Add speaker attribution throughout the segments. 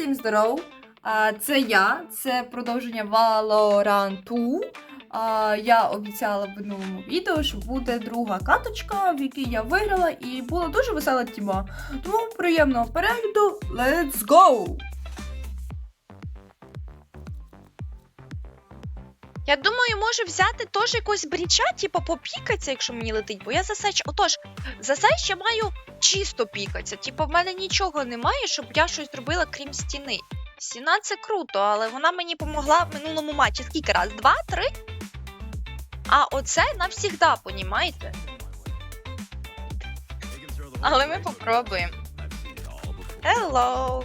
Speaker 1: всім здоров! Це я, це продовження Валоранту. Я обіцяла в минулому відео, що буде друга каточка, в якій я виграла, і була дуже весела тіма. Тому приємного перегляду, let's go!
Speaker 2: Я думаю, може взяти теж якогось бріча, типу попікатися, якщо мені летить, бо я за сеч. Отож, за сеч я маю чисто пікатися. Типу, в мене нічого немає, щоб я щось зробила, крім стіни. Стіна це круто, але вона мені допомогла в минулому матчі. Скільки раз? Два, три? А оце навсігда, понімаєте? Але ми попробуємо. Hello!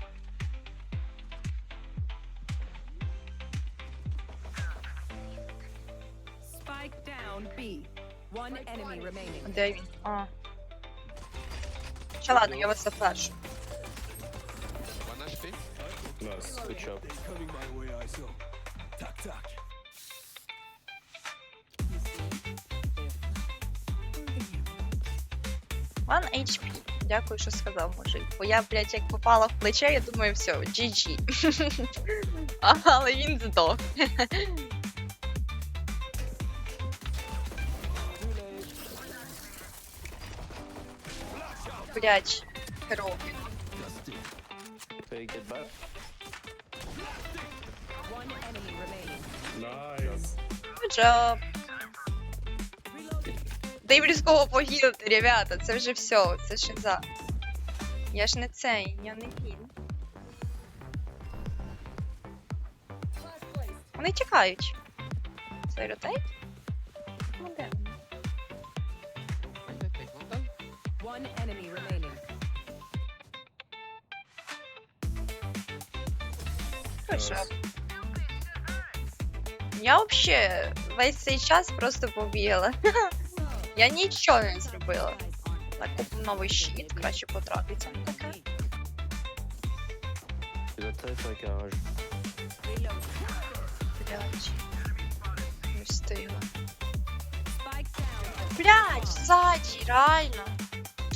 Speaker 2: Де він? А. Чи ладно, я вас зафлешу.
Speaker 3: Nice.
Speaker 4: Good job.
Speaker 2: One HP. Дякую, що сказав, мужик. Бо я, блядь, як попала в плече, я думаю, все, GG. Але він здох. Блядь. Good job. Дай близького погілити, ребята, це вже все, це шиза. Я ж не цей, я не він. Вони тікають. Це ротейт? Ну
Speaker 5: One enemy remaining.
Speaker 2: Good job. Я вообще весь цей час просто побігла. Я нічого не зробила. Так, купив новий щит, краще потрапиться на таке.
Speaker 4: Ils ont très très garage.
Speaker 2: Блять. Не встигла.
Speaker 5: Spike down.
Speaker 2: Блять, ззаді, реально.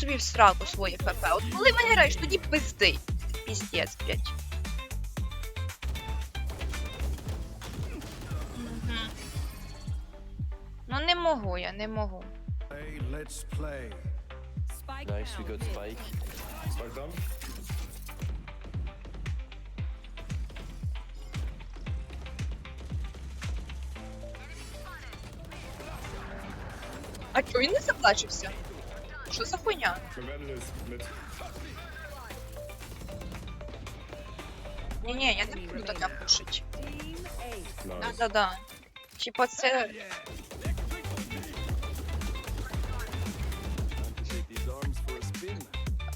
Speaker 2: Собі в сраку своє ПП. От коли виграєш, тоді пизди. Піздець, блять. Мгм. Ну не можу я, не можу.
Speaker 6: Hey, let's play.
Speaker 5: Spike
Speaker 4: Nice, we got spike.
Speaker 3: Spike down.
Speaker 2: А чого він не заплачився? Що за хуйня?
Speaker 3: Rebellion is mid.
Speaker 2: Ні, ні, я не буду таке пушить.
Speaker 5: Team A.
Speaker 3: Nice.
Speaker 2: Да-да-да. Типа це.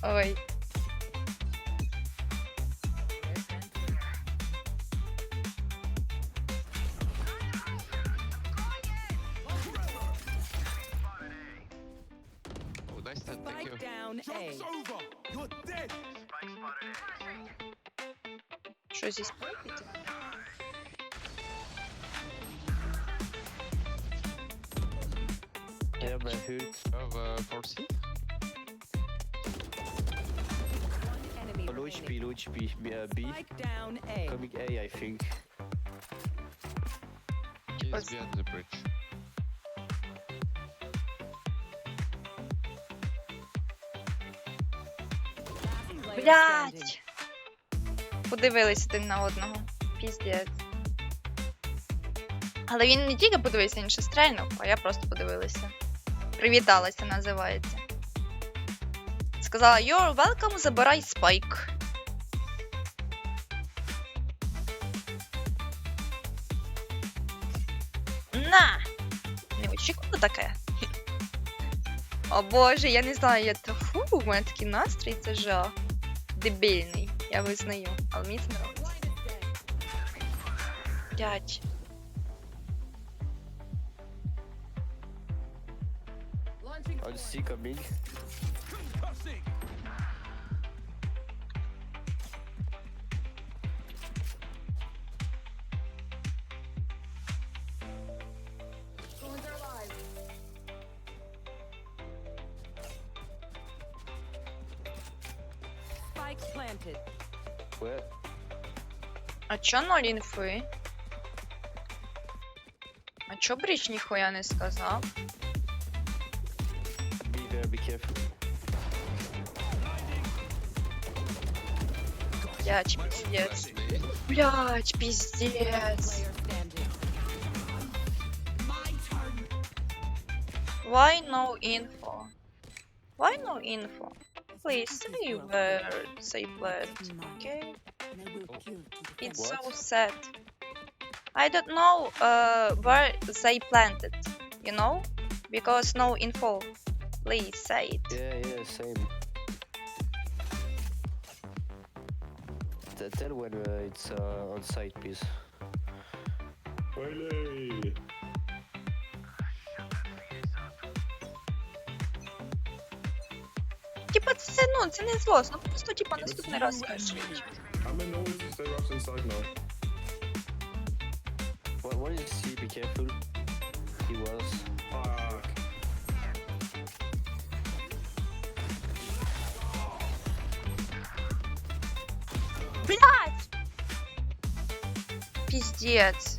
Speaker 2: Ой.
Speaker 5: Spike down A.
Speaker 6: over. You're dead.
Speaker 2: Що зі спайпіти?
Speaker 4: Yeah, my hood.
Speaker 5: Enemy
Speaker 4: Oh, low
Speaker 5: remaining.
Speaker 4: HP, low HP. B, uh, B.
Speaker 5: Spike down A.
Speaker 4: Coming A, I think.
Speaker 2: He's
Speaker 7: behind the bridge.
Speaker 2: Блять! Подивились один на одного. Піздець. Але він не тільки подивився, він ще стрельнув, а я просто подивилася. Привіталася, називається. Сказала: You're welcome, забирай спайк. На! Не очікувала таке. О боже, я не знаю, я тафу. був у мене такий настрій, це жах. Дебільний, я визнаю. Але мені це подобається. Блять.
Speaker 4: C coming.
Speaker 5: Spike
Speaker 2: Чо ноль інфи? А чо Бріч ніхуя не сказав?
Speaker 4: Be there, be careful.
Speaker 2: Блять, пиздец. Блять, пиздец. Why no info? Why no info? Please say where they played, okay? It's so sad. I don't know uh, where they planted, you know? Because no info. Please say it.
Speaker 4: Yeah, yeah, same. T- Tell when uh, it's uh, on site, please.
Speaker 3: Wiley!
Speaker 2: Типа це ну це не злосно, просто типа наступний раз скажіть.
Speaker 4: What, what is C? Be careful. He was.
Speaker 3: Fuck.
Speaker 2: Блять! Пиздец.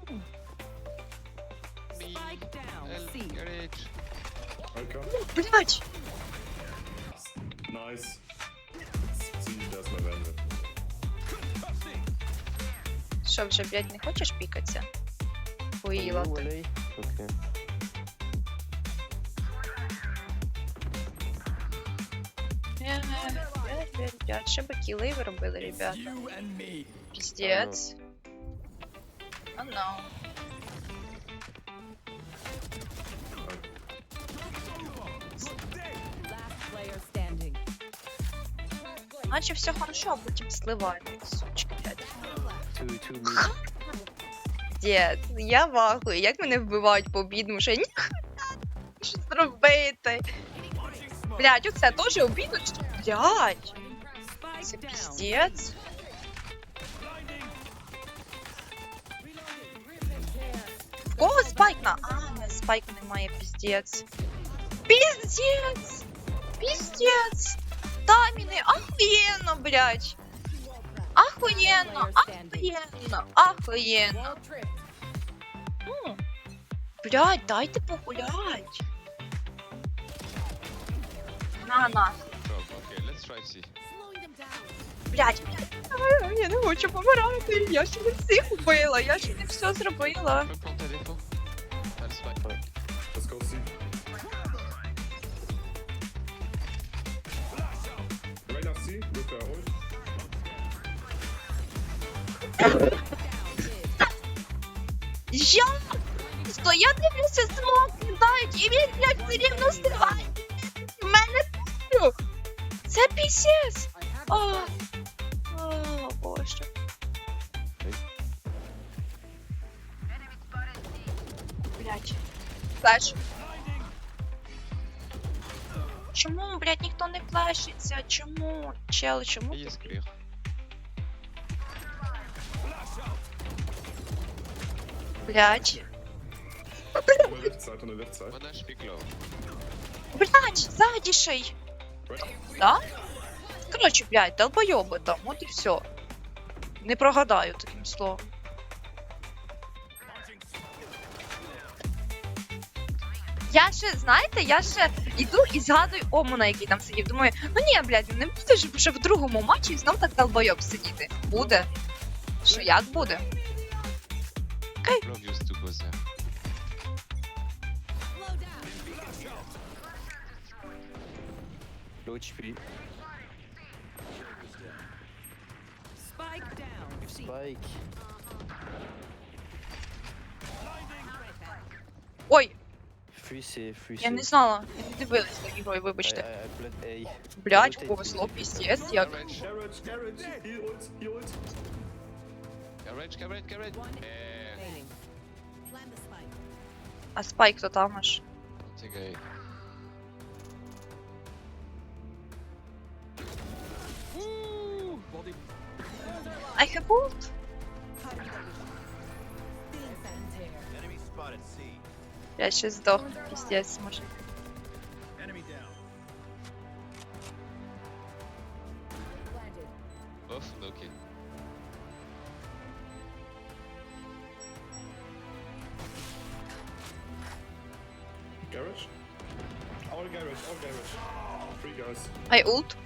Speaker 2: вже, блядь, не хочеш пікатися? Хуїла ти. Блядь, блядь, блядь, ще би кіли ви робили, ребята. Піздець.
Speaker 5: Player standing.
Speaker 2: Наче все хорошо, а потім сливають, Дід, я вахую, як мене вбивають по бідному, ніхуя не що зробити. Блядь, оце теж обідно, що, блядь, це піздець. Кого спайк на? А, не, спайк немає, піздець. Піздець! Піздець! Таміни, ахуєнно, блядь! Ахуєнно, ахуєнно, ахуєнно. Ну, Блядь, дайте погулять. На, на.
Speaker 7: So, okay, let's try C.
Speaker 2: Блядь. Я не хочу помирати. Я ще не всіх вбила, я ще не все зробила.
Speaker 7: Fine.
Speaker 2: Я Сто, я дивлюся, смок кидають, і він, блядь, все рівно стріляє. В мене пулю. Це пісець. О, о, боже. Блядь. Флеш. Чому, блядь, ніхто не флешиться? Чому? Чел, чому?
Speaker 7: Is
Speaker 2: Блядь.
Speaker 3: Наверцать,
Speaker 7: наверцать. Вона шпікльова.
Speaker 2: Блять, ззаді ще. Да? Коротше, блядь, долбойоби там, от і все. Не прогадаю таким словом. Я ще, знаєте, я ще йду і згадую омуна, який там сидів. Думаю, ну ні, блядь, не буде ж вже в другому матчі знов так долбойоб сидіти. Буде. Що як буде?
Speaker 7: Blob used to go there.
Speaker 4: Low HP.
Speaker 5: Spike down.
Speaker 4: Spike.
Speaker 2: Ой,
Speaker 4: Free free C.
Speaker 2: я не знала, я не дивилась ігрою,
Speaker 4: I,
Speaker 2: вибачте. Блядь,
Speaker 4: rotate
Speaker 2: повезло,
Speaker 4: mid.
Speaker 2: піздець, як.
Speaker 7: Garage,
Speaker 3: garage, he
Speaker 2: А спайк то там аж.
Speaker 7: I think I.
Speaker 2: I have ult.
Speaker 6: Enemy spotted C.
Speaker 2: Я ще Aí, Ult.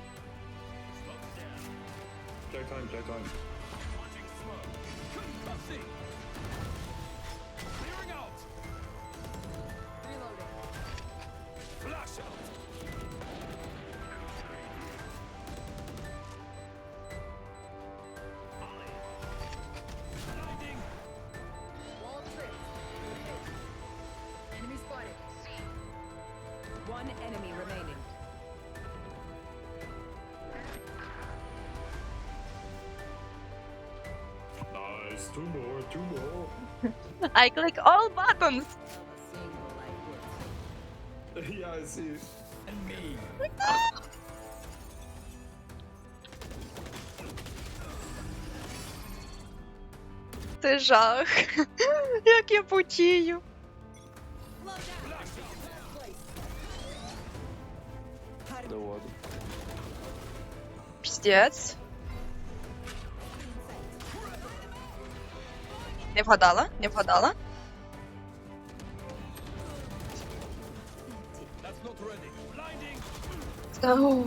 Speaker 3: Nice, two more, two more.
Speaker 2: I click all buttons.
Speaker 3: yeah, I see.
Speaker 6: And me.
Speaker 2: Це жах. Як я потію.
Speaker 4: The wall.
Speaker 2: Піздець. Не вгадала, не вгадала.
Speaker 7: Oh.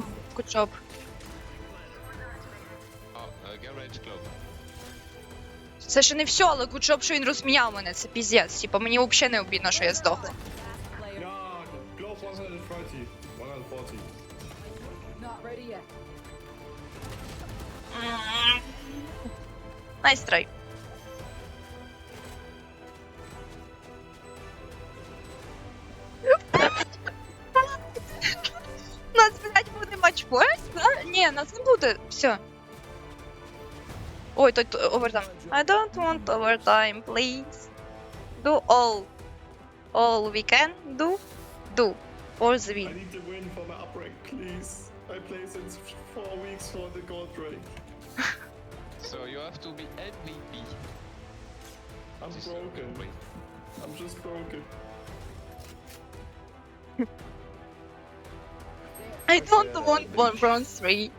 Speaker 2: Це ще не все, але good що він розміняв мене. Це піздець. Типа мені взагалі не обідно, що я здохла.
Speaker 3: Yeah,
Speaker 2: Ой, тут овертайм. I don't want overtime, please. Do all. All we can do. Do. For the
Speaker 3: I
Speaker 7: Mm.
Speaker 2: win.
Speaker 3: need to win for my up rank, please. I play since four weeks for the gold rank.
Speaker 7: So you have to be MVP.
Speaker 3: I'm
Speaker 7: This is not
Speaker 3: broken.
Speaker 7: great.
Speaker 3: I'm just broken.
Speaker 2: I don't want one bronze three.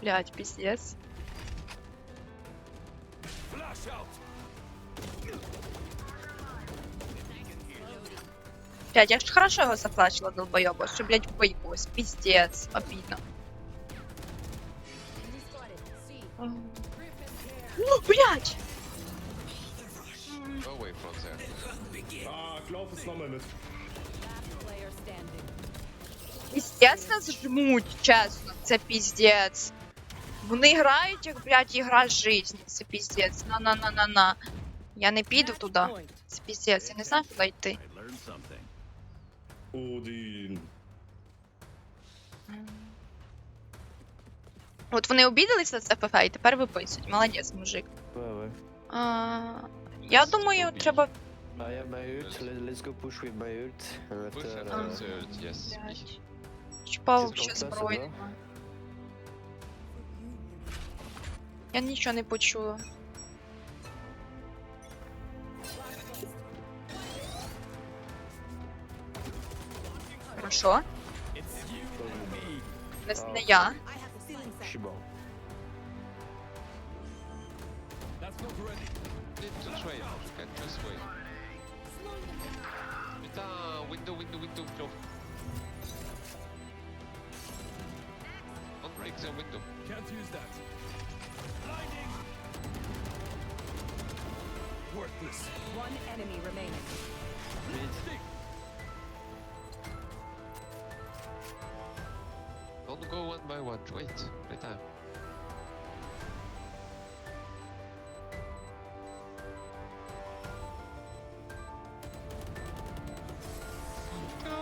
Speaker 2: Блять, пиздец.
Speaker 6: Flash out.
Speaker 2: Блять, я ж хорошо його заплачила, долбоёба, що, блять, вбоїлось. Пиздец, обидно. Ну, блять!
Speaker 7: Go away from there.
Speaker 3: Ah, Glove is normal mid.
Speaker 5: Player standing.
Speaker 2: Піздець нас жмуть, чесно, це піздець. Вони грають, як, блядь, ігра жизни. Це піздець. На-на-на-на-на. Я не піду туди. Це піздець, я не знаю, куди йти.
Speaker 3: Odin.
Speaker 2: От вони обідалися на це ФФ і тепер виписують. Молодець, мужик. А, я думаю, треба.
Speaker 4: I have my ult. Let, let's go push with my ult. And
Speaker 7: Push
Speaker 4: after,
Speaker 7: and
Speaker 4: uh,
Speaker 7: insert, yes.
Speaker 2: Блядь. Чіпав
Speaker 4: Ти
Speaker 2: ще
Speaker 4: зголосна,
Speaker 2: зброї.
Speaker 4: да?
Speaker 2: немає. Я нічого не почула. Хорошо. Не, не я.
Speaker 7: Putain, window, window, window, close. Don't break the window.
Speaker 6: Can't use that. Blinding. Worthless.
Speaker 5: One enemy remaining.
Speaker 6: Stick.
Speaker 7: Don't go one by one. Wait. Wait time.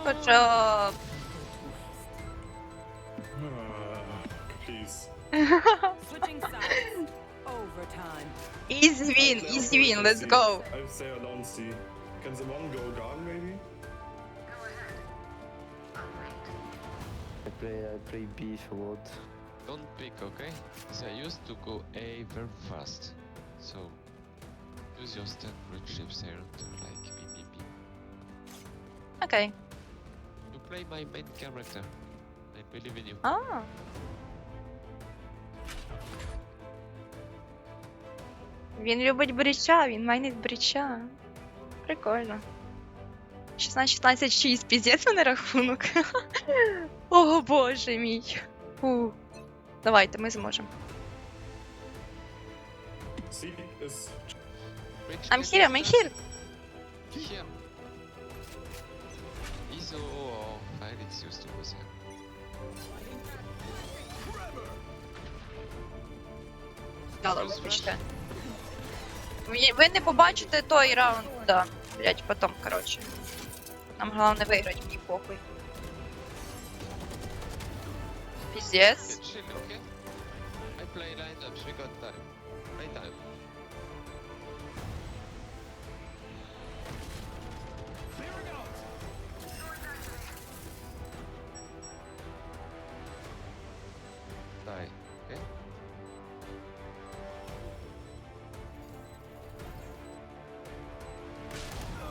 Speaker 2: Good job.
Speaker 5: Ah, Please.
Speaker 2: Easy win, easy win, let's go.
Speaker 3: I would don't see. Can the one go down maybe?
Speaker 4: I play I play B for what?
Speaker 7: Don't pick, okay? Because I used to go A very fast. So use your stand root shapes here to like B B B.
Speaker 2: Okay.
Speaker 7: You play my main character. I believe in you.
Speaker 2: Oh. Він любить бріча, він майнить бріча. Прикольно. 16-16-6, піздець мене рахунок. О боже мій. Фу. Давайте, ми зможемо. I'm here, I'm here.
Speaker 7: Here.
Speaker 2: Вибачте. Ви- не побачите той раунд, да. Блять, потом, короче. Нам головне виграти, мені похуй.
Speaker 7: Okay. I.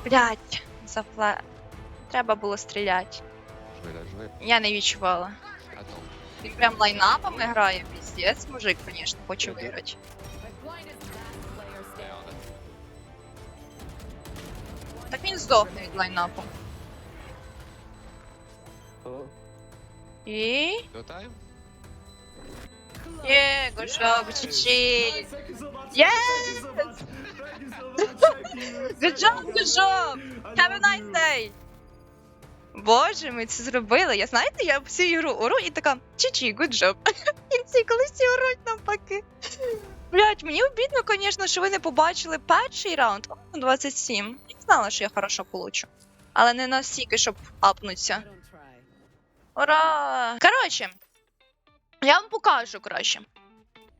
Speaker 2: Блять, зафле. Треба було стріляти.
Speaker 7: Jouez là, jouez.
Speaker 2: Я не відчувала.
Speaker 7: Attends.
Speaker 2: Він прям лайнапами грає, піздець, мужик, звісно, хоче виграти.
Speaker 7: Yeah, on it.
Speaker 2: Так він здохне від лайнапу.
Speaker 4: Oh,
Speaker 2: І.
Speaker 7: Go time?
Speaker 2: Є, гошоб, чичі.
Speaker 3: Thank you so much.
Speaker 2: Yes! Good job, good job! Have a nice day! Боже, ми це зробили. Я знаєте, я всю ігру ору і така чичі, good job. В кінці, коли всі оруть навпаки. Блять, мені обідно, звісно, що ви не побачили перший раунд. 27. Я знала, що я хорошо получу. Але не настільки, щоб
Speaker 5: try.
Speaker 2: Ура! Коротше, я вам покажу краще.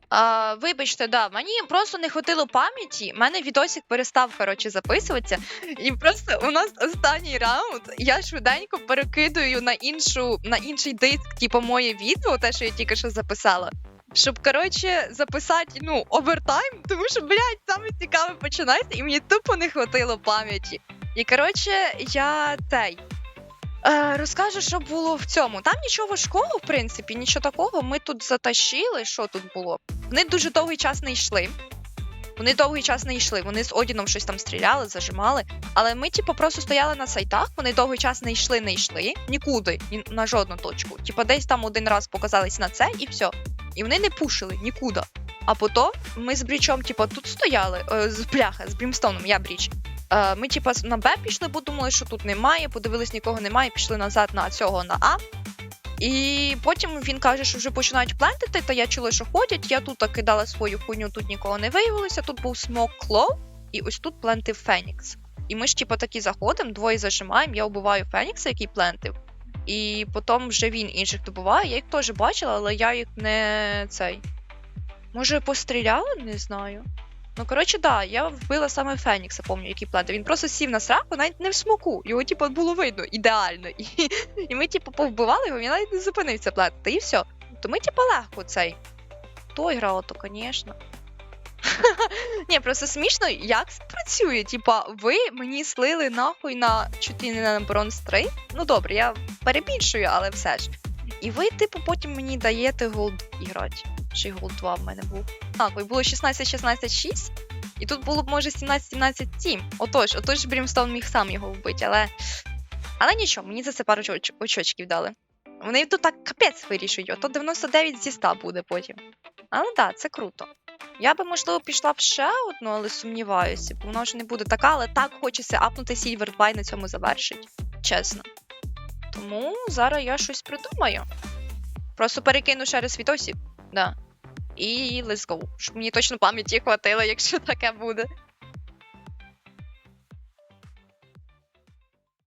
Speaker 2: А, вибачте, да, мені просто не хватило пам'яті. У мене відосик перестав коротше записуватися. І просто у нас останній раунд. Я швиденько перекидую на іншу на інший диск, типу моє відео, те, що я тільки що записала. Щоб коротше записати ну овертайм, тому що блядь, саме цікаве починається, і мені тупо не хватило пам'яті. І коротше, я цей. Е, розкажу, що було в цьому. Там нічого важкого, в принципі, нічого такого. Ми тут затащили. Що тут було? Вони дуже довгий час не йшли. Вони довгий час не йшли. Вони з Одіном щось там стріляли, зажимали. Але ми, типу, просто стояли на сайтах. Вони довгий час не йшли, не йшли нікуди, ні на жодну точку. Типу, десь там один раз показались на це, і все. І вони не пушили нікуди. А потім ми з брічом, типу, тут стояли е, з бляха, з брімстоном, я бріч. Е, ми, типа, на Б пішли, бо думали, що тут немає. Подивились, нікого немає, пішли назад на цього на А. І потім він каже, що вже починають плентити, та я чула, що ходять. Я тут кидала свою хуйню, тут нікого не виявилося. Тут був смок клоу, і ось тут плентив Фенікс. І ми ж, типа, такі заходимо, двоє зажимаємо, я убиваю Фенікса, який плентив. І потім вже він інших добиває. Я їх теж бачила, але я їх не цей. Може, постріляла? Не знаю. Ну, коротше, да, я вбила саме Фенікса, пам'ятаю, який плентив. Він просто сів на сраку, навіть не в смоку. Його, типу, було видно ідеально. І, і ми, типу, повбивали його, він навіть не зупинився плентити, і все. То ми, типу, легко цей. Той грало, то, звісно. Ні, просто смішно, як працює. Типа, ви мені слили нахуй на чуть не на Бронз 3. Ну добре, я перебільшую, але все ж. І ви, типу, потім мені даєте голд грати. Чи голд 2 в мене був. Так, ой, було 16-16-6. І тут було б, може, 17-17-7. Отож, отож, Брімстоун міг сам його вбити, але. Але нічого, мені за це пару оч- очочків дали. Вони тут так капець вирішують, ото 99 зі 100 буде потім. Але так, да, це круто. Я би, можливо, пішла б ще одну, але сумніваюся, бо вона вже не буде така, але так хочеться апнути Silver 2 і на цьому завершить. Чесно. Тому зараз я щось придумаю. Просто перекину ще раз відосів. Да. І let's go. Щоб мені точно пам'яті хватило, якщо таке буде.